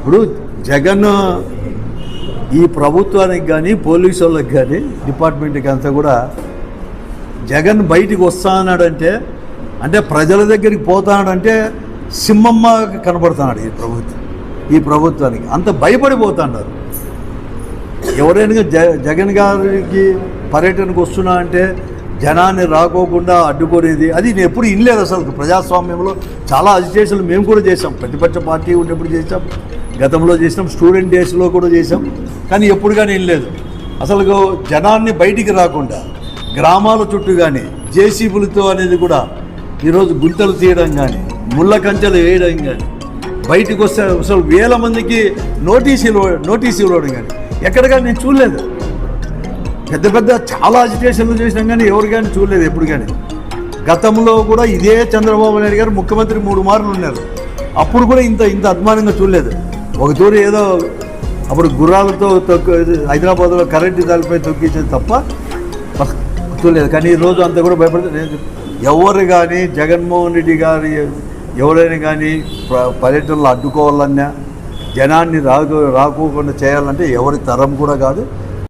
ఇప్పుడు జగన్ ఈ ప్రభుత్వానికి కానీ పోలీసు వాళ్ళకి కానీ డిపార్ట్మెంట్కి అంతా కూడా జగన్ బయటికి వస్తా అన్నాడంటే అంటే ప్రజల దగ్గరికి పోతాడంటే సింహమ్మ కనబడుతున్నాడు ఈ ప్రభుత్వం ఈ ప్రభుత్వానికి. అంత భయపడిపోతున్నారు. ఎవరైనా జ జగన్ గారికి పర్యటనకు వస్తున్నా అంటే జనాన్ని రాకోకుండా అడ్డుకునేది అది నేను ఎప్పుడు ఇనలేదు అసలు ప్రజాస్వామ్యంలో. చాలా అజిటేషన్లు మేము కూడా చేసాం ప్రతిపక్ష పార్టీ ఉన్నప్పుడు చేసాం గతంలో చేసాం స్టూడెంట్ డేస్లో కూడా చేసాం కానీ ఎప్పుడు కానీ లేదు. అసలు జనాన్ని బయటికి రాకుండా గ్రామాల చుట్టూ కానీ జేసీబులతో అనేది కూడా ఈరోజు గుంతలు తీయడం కానీ ముళ్ళ కంచెలు వేయడం కానీ బయటకు వస్తే అసలు వేల మందికి నోటీసులు నోటీసు ఇవ్వడం కానీ ఎక్కడ కానీ నేను చూడలేదు. పెద్ద పెద్ద చాలా అజిటేషన్లు చేసినాం కానీ ఎవరు కానీ చూడలేదు ఎప్పుడు కానీ గతంలో కూడా ఇదే చంద్రబాబు నాయుడు గారు ముఖ్యమంత్రి మూడు మార్లు ఉన్నారు. అప్పుడు కూడా ఇంత ఇంత అభిమానంగా చూడలేదు. ఒక తూరి ఏదో అప్పుడు గుర్రాలతో తొక్కు హైదరాబాద్లో కరెంటు దానిపై తొక్కించేది తప్ప చూడలేదు కానీ ఈ రోజు అంతా కూడా భయపడుతుంది ఎవరు కానీ జగన్మోహన్ రెడ్డి గారి ఎవరైనా కానీ ప్ర- పర్యటనలు అడ్డుకోవాలన్నా జనాన్ని రాకు రాకోకుండా చేయాలంటే ఎవరి తరం కూడా కాదు.